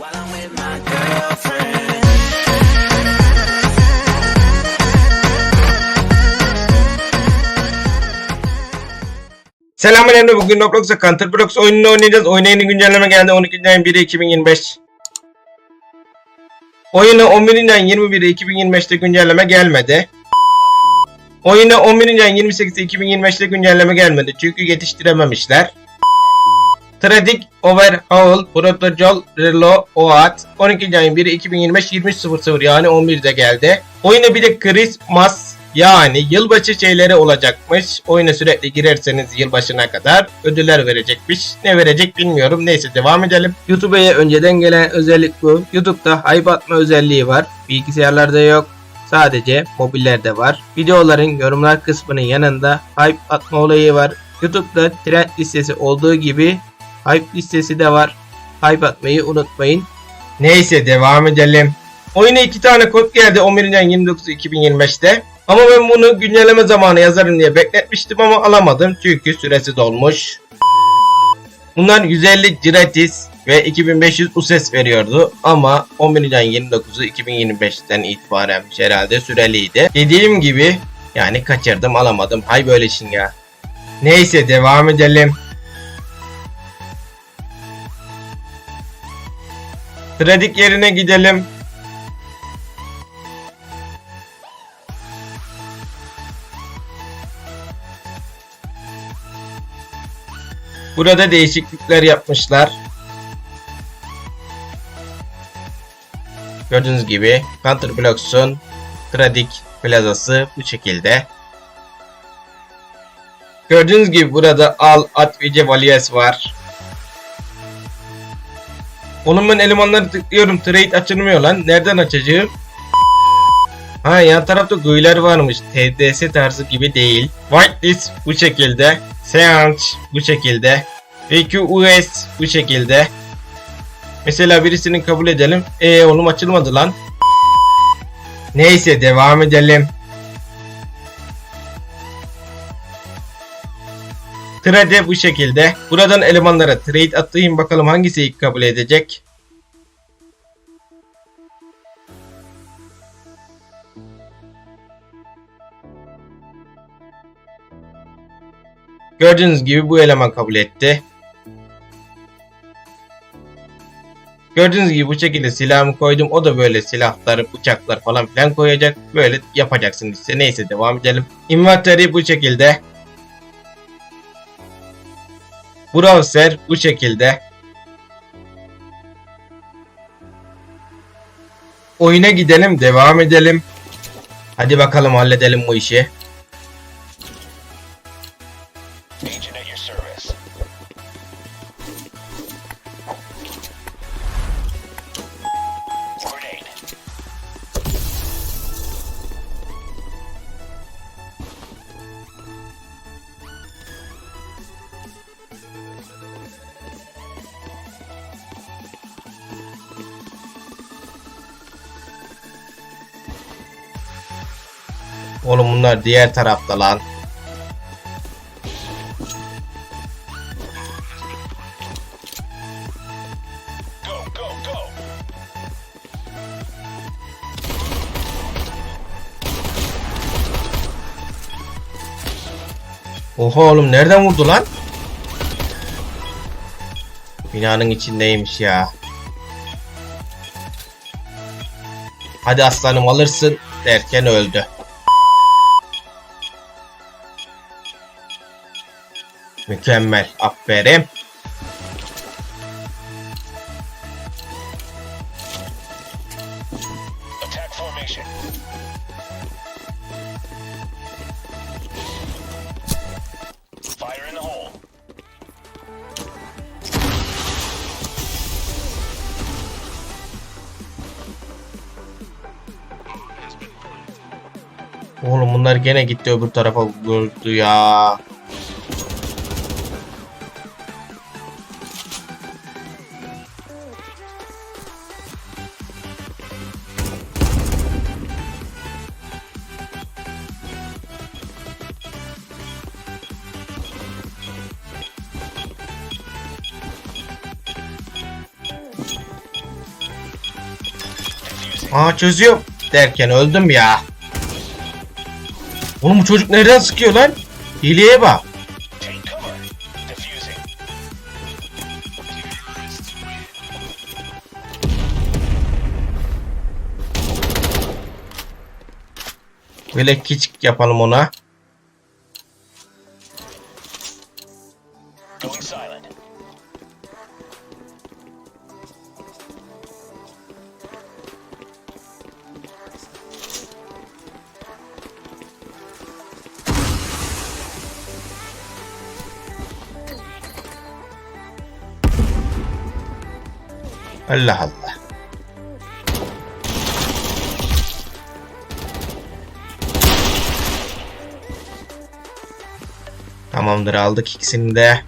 girlfriend. Selamünaleyküm. Bugün Roblox'ta Counter Blocks oyununu oynayacağız. Oyuna yeni güncelleme geldi. 12. ayın 1'i 2025. Oyuna 11. ayın 21'i 2025'te güncelleme gelmedi. Oyuna 11. ayın 28'i 2025'te güncelleme gelmedi. Çünkü yetiştirememişler. Tradik Overhaul Protocol Relo OAT 12. ayın 1'i 2025 23.00 yani 11'de geldi. Oyuna bir de Christmas yani yılbaşı şeyleri olacakmış. Oyuna sürekli girerseniz yılbaşına kadar ödüller verecekmiş. Ne verecek bilmiyorum. Neyse devam edelim. YouTube'a önceden gelen özellik bu. YouTube'da hype atma özelliği var. Bilgisayarlarda yok. Sadece mobillerde var. Videoların yorumlar kısmının yanında hype atma olayı var. YouTube'da trend listesi olduğu gibi hype listesi de var. Hype atmayı unutmayın. Neyse devam edelim. Oyuna iki tane kod geldi 11. ayın 29'u 2025'te. Ama ben bunu güncelleme zamanı yazarım diye bekletmiştim ama alamadım çünkü süresi dolmuş. Bunlar 150 gratis ve 2500 USES veriyordu ama 11. ayın 29'u 2025'ten itibaren herhalde süreliydi. Dediğim gibi yani kaçırdım alamadım. Hay böyle işin ya. Neyse devam edelim. Tradik yerine gidelim. Burada değişiklikler yapmışlar. Gördüğünüz gibi Counter Blocks'un Tradik plazası bu şekilde. Gördüğünüz gibi burada al at ve Cevaliers var. Onun ben elemanları tıklıyorum. Trade açılmıyor lan. Nereden açacağım? Ha yan tarafta GUI'ler varmış. TDS tarzı gibi değil. Whitelist bu şekilde. Search bu şekilde. VQUS bu şekilde. Mesela birisini kabul edelim. E oğlum açılmadı lan. Neyse devam edelim. Trade bu şekilde. Buradan elemanlara trade atayım bakalım hangisi ilk kabul edecek. Gördüğünüz gibi bu eleman kabul etti. Gördüğünüz gibi bu şekilde silahımı koydum. O da böyle silahları, bıçaklar falan filan koyacak. Böyle yapacaksın işte. Neyse devam edelim. Inventory bu şekilde. Browser bu şekilde. Oyuna gidelim, devam edelim. Hadi bakalım halledelim bu işi. Oğlum bunlar diğer tarafta lan. Oha oğlum nereden vurdu lan? Binanın içindeymiş ya. Hadi aslanım alırsın derken öldü. Mükemmel. Aferin. Oğlum bunlar gene gitti öbür tarafa vurdu ya. Aa çözüyorum derken öldüm ya. Oğlum bu çocuk nereden sıkıyor lan? Hileye bak. Böyle küçük yapalım ona. Allah Allah. Tamamdır aldık ikisini de.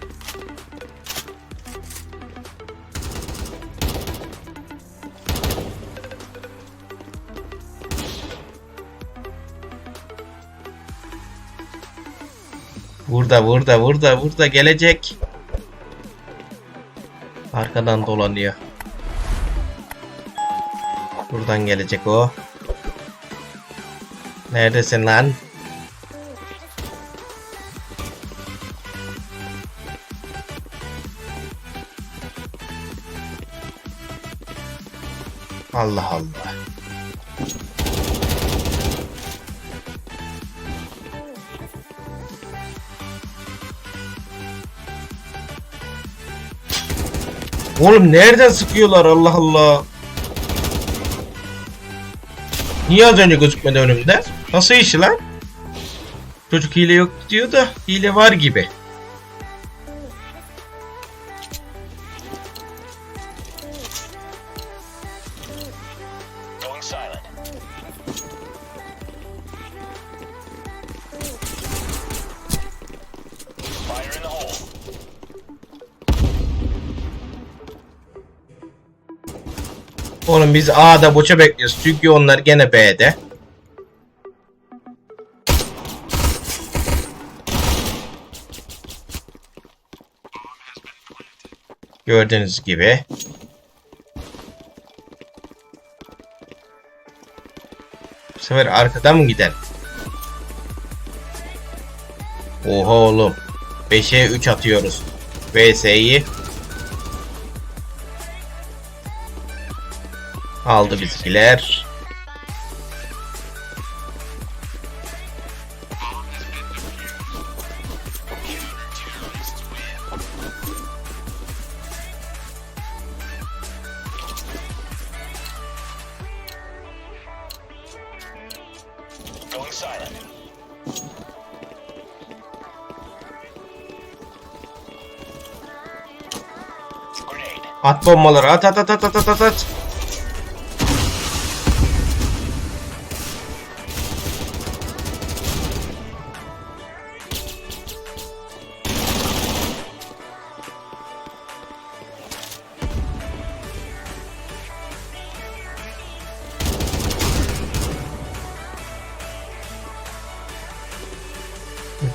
Burada burada burada burada gelecek. Arkadan dolanıyor. Buradan gelecek o. Neredesin lan? Allah Allah. Oğlum nereden sıkıyorlar Allah Allah. Niye az önce gözükmedi önümde? Nasıl işi lan? Çocuk hile yok diyor da hile var gibi. Oğlum biz A'da boça bekliyoruz çünkü onlar gene B'de. Gördüğünüz gibi. Bu sefer arkadan mı gider? Oha oğlum. 5'e 3 atıyoruz. VS'yi aldı bizimkiler. At bombaları at at at at at at at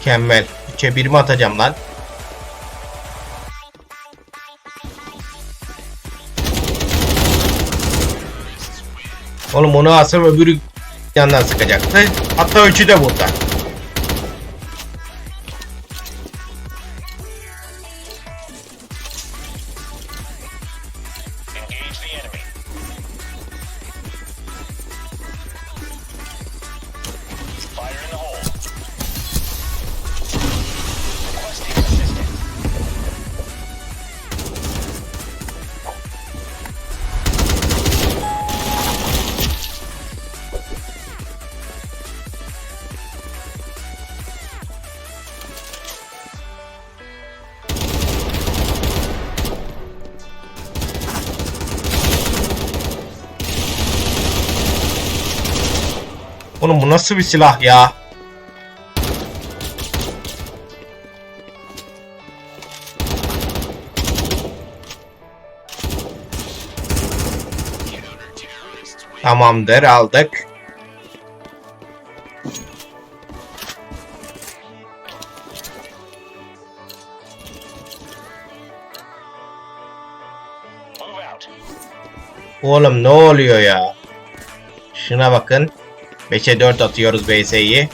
Mükemmel. 3'e 1 mi atacağım lan? Oğlum onu alsam öbürü yandan sıkacaktı. Hatta üçü de burada. Oğlum bu nasıl bir silah ya? Tamamdır aldık. Oğlum ne oluyor ya? Şuna bakın. 5'e 4 atıyoruz BS'yi.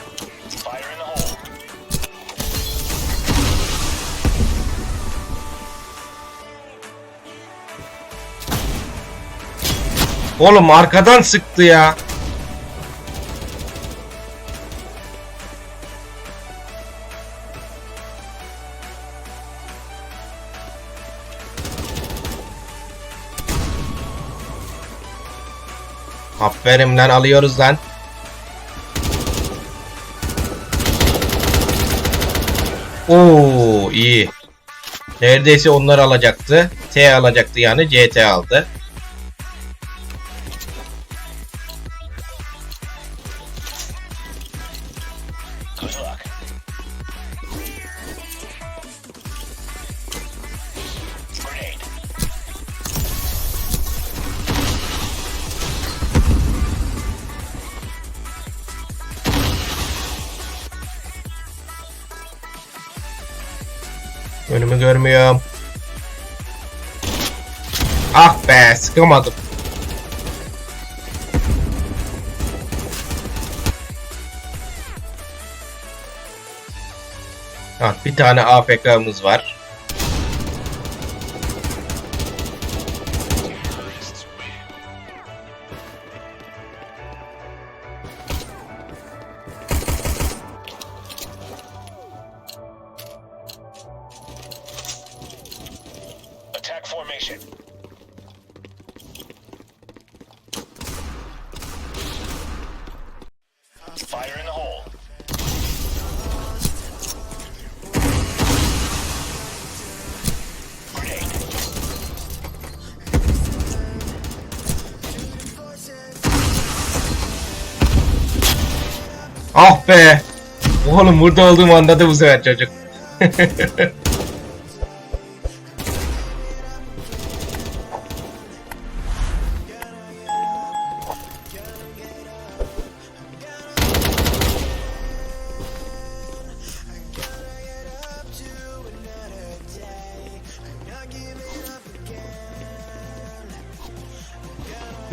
Oğlum arkadan sıktı ya. Aferin lan alıyoruz lan. Oo iyi. Neredeyse onlar alacaktı. T alacaktı yani CT aldı. Önümü görmüyorum. Ah be sıkamadım. Bir tane AFK'mız var. Formation. Fire in the hole. Ah be. Oğlum burada olduğumu anladı bu sefer çocuk.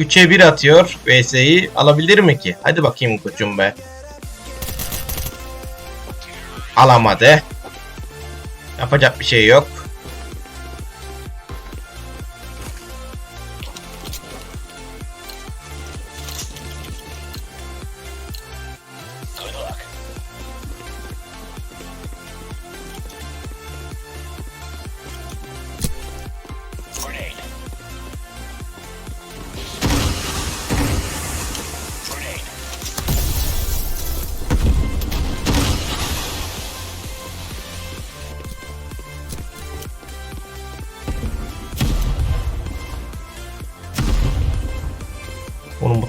Üçe bir atıyor VS'yi alabilir mi ki? Hadi bakayım koçum be. Alamadı. Yapacak bir şey yok.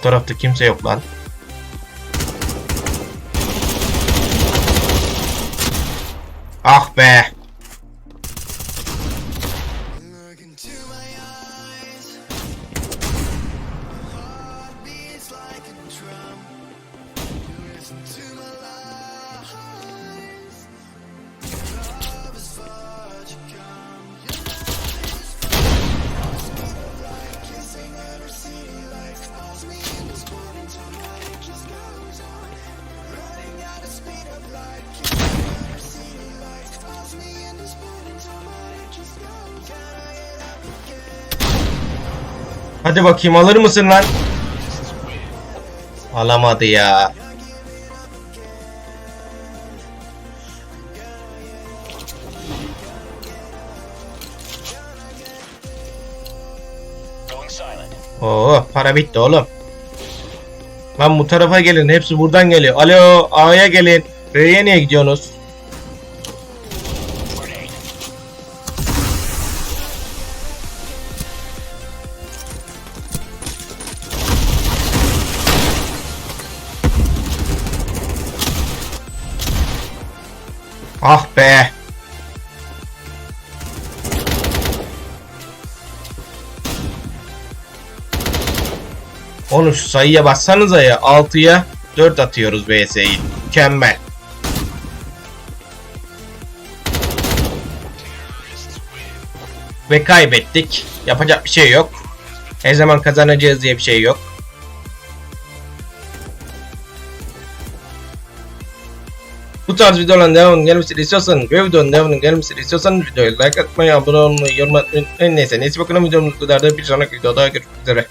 Tarafta kimse yok lan. Hadi bakayım alır mısın lan? Alamadı ya. Oo para bitti oğlum. Lan bu tarafa gelin. Hepsi buradan geliyor. Alo A'ya gelin. B'ye niye gidiyorsunuz? Ah be. Oğlum şu sayıya bassanıza ya. 6'ya 4 atıyoruz BS'yi. Mükemmel. Ve kaybettik. Yapacak bir şey yok. Her zaman kazanacağız diye bir şey yok. Bu tarz videoların devamının gelmesini istiyorsan ve videonun devamının gelmesini istiyorsan videoyu like atmayı, abone olmayı, yorum atmayı unutmayın. Neyse neyse bakın videomuz kadar da bir sonraki videoda görüşmek üzere.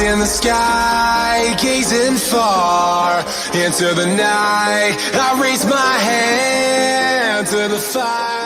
İn the sky, gazing far into the night. I raise my hand to the fire.